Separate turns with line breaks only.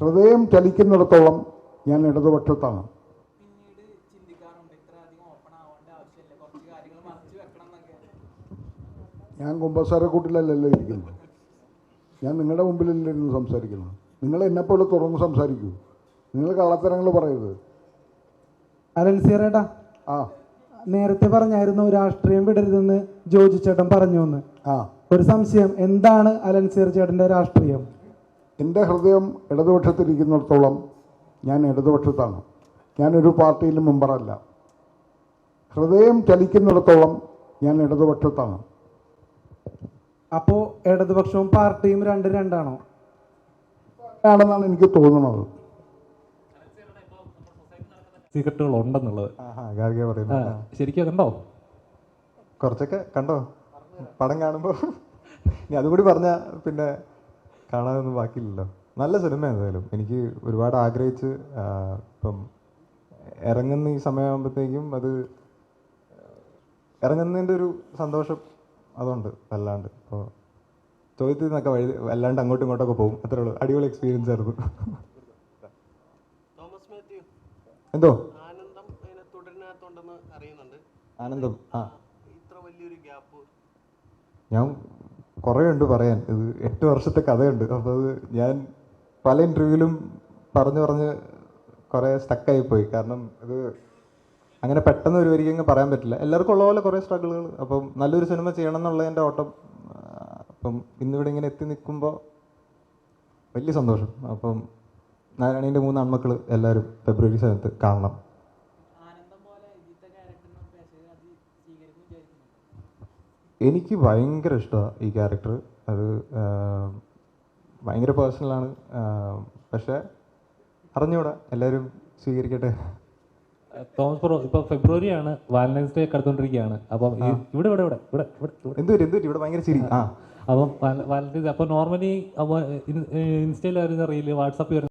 ഹൃദയം ചലിക്കുന്നിടത്തോളം ഞാൻ ഇടതുപക്ഷത്താണ്.
പിന്നീട് ചിന്തിക്കാറുണ്ട് ഇത്ര ഓപ്പൺ ആവേണ്ട ആവശ്യമില്ല. കുറച്ച് കാര്യങ്ങൾ മറച്ചു വെക്കണം
ഞാൻ കുമ്പസാരക്കൂട്ടിലല്ലല്ലോ ഇരിക്കുന്നത്. ഞാൻ നിങ്ങളുടെ മുമ്പിലല്ലേ ഇരുന്ന് സംസാരിക്കുന്നത്. നിങ്ങൾ എന്നെപ്പോലെ തുറന്ന് സംസാരിക്കൂ. നിങ്ങൾ കള്ളത്തരങ്ങൾ പറയരുത്.
അരൽസിയറേട്ടാ
ആ.
നേരത്തെ പറഞ്ഞായിരുന്നു രാഷ്ട്രീയം വിടരുതെന്ന് ജോജി ചേട്ടൻ പറഞ്ഞു എന്ന്
ആ.
ഒരു സംശയം എന്താണ് അലൻസിയർ ചേട്ടന്റെ രാഷ്ട്രീയം?
എന്റെ ഹൃദയം ഇടതുപക്ഷത്തിരിക്കുന്നിടത്തോളം ഞാൻ ഇടതുപക്ഷത്താണ്. ഞാനൊരു പാർട്ടിയിലും മെമ്പറല്ല. ഹൃദയം ചലിക്കുന്നിടത്തോളം ഞാൻ ഇടതുപക്ഷത്താണ്.
അപ്പോൾ ഇടതുപക്ഷവും പാർട്ടിയും രണ്ട് രണ്ടാണോ?
ആണെന്നാണ് എനിക്ക് തോന്നുന്നത്.
സീക്രട്ടുകൾ ഉണ്ടെന്നുള്ളത്
ഗാർഗിയ
ശരിക്കും അതുണ്ടോ
കുറച്ചൊക്കെ കണ്ടോ? പടം കാണുമ്പോൾ ഇനി അതുകൂടി പറഞ്ഞ പിന്നെ കാണാനൊന്നും ബാക്കിയില്ലല്ലോ. നല്ല സിനിമ എന്തായാലും എനിക്ക് ഒരുപാട് ആഗ്രഹിച്ച് ഇപ്പം ഇറങ്ങുന്ന ഈ സമയമാകുമ്പോഴത്തേക്കും അത് ഇറങ്ങുന്നതിന്റെ ഒരു സന്തോഷം അതുണ്ട് വല്ലാണ്ട്. ഇപ്പോൾ ചോദ്യത്തിൽ നിന്നൊക്കെ വഴി വല്ലാണ്ട് അങ്ങോട്ടും ഇങ്ങോട്ടൊക്കെ പോകും. അത്രേ ഉള്ളൂ. അടിപൊളി എക്സ്പീരിയൻസ് ആയിരുന്നു. എന്തോ?
ആനന്ദം
ആ. ഞാൻ കുറേ ഉണ്ട് പറയാൻ. ഇത് എട്ട് വർഷത്തെ കഥയുണ്ട്. അപ്പോൾ അത് ഞാൻ പല ഇന്റർവ്യൂവിലും പറഞ്ഞു പറഞ്ഞ് കുറേ സ്റ്റക്കായി പോയി. കാരണം ഇത് അങ്ങനെ പെട്ടെന്ന് ഒരു വരികയും പറയാൻ പറ്റില്ല. എല്ലാവർക്കും ഉള്ള പോലെ കുറേ സ്ട്രഗിളുകൾ അപ്പം നല്ലൊരു സിനിമ ചെയ്യണം എന്നുള്ളതിന്റെ ഓട്ടം അപ്പം ഇന്നിവിടെ ഇങ്ങനെ എത്തി നിൽക്കുമ്പോൾ വലിയ സന്തോഷം. അപ്പം നാരായണീന്റെ മൂന്ന് ആൺമക്കൾ എല്ലാവരും ഫെബ്രുവരി സെവൻത്ത് കാണണം. എനിക്ക് ഭയങ്കര ഇഷ്ടമാണ് ഈ ക്യാരക്ടർ അത് ഭയങ്കര പേഴ്സണലാണ് പക്ഷേ അറിഞ്ഞൂടാ. എല്ലാവരും സ്വീകരിക്കട്ടെ.
തോമസ് പ്രോ ഇപ്പൊ ഫെബ്രുവരി ആണ് വാലന്റൈൻസ് ഡേ കടത്തോണ്ടിരിക്കുകയാണ് അപ്പൊ ഇവിടെ ഇവിടെ ഇവിടെ ഇവിടെ ഇവിടെ ഇവിടെ.
എന്ത് പറ്റി എന്ത് പറ്റി ഇവിടെ ഭയങ്കര ശരി ആ.
അപ്പം വാലന്റൈൻസ് അപ്പൊ നോർമലി ഇൻസ്റ്റയിൽ വരുന്ന റീൽ വാട്സാപ്പിൽ വരുന്ന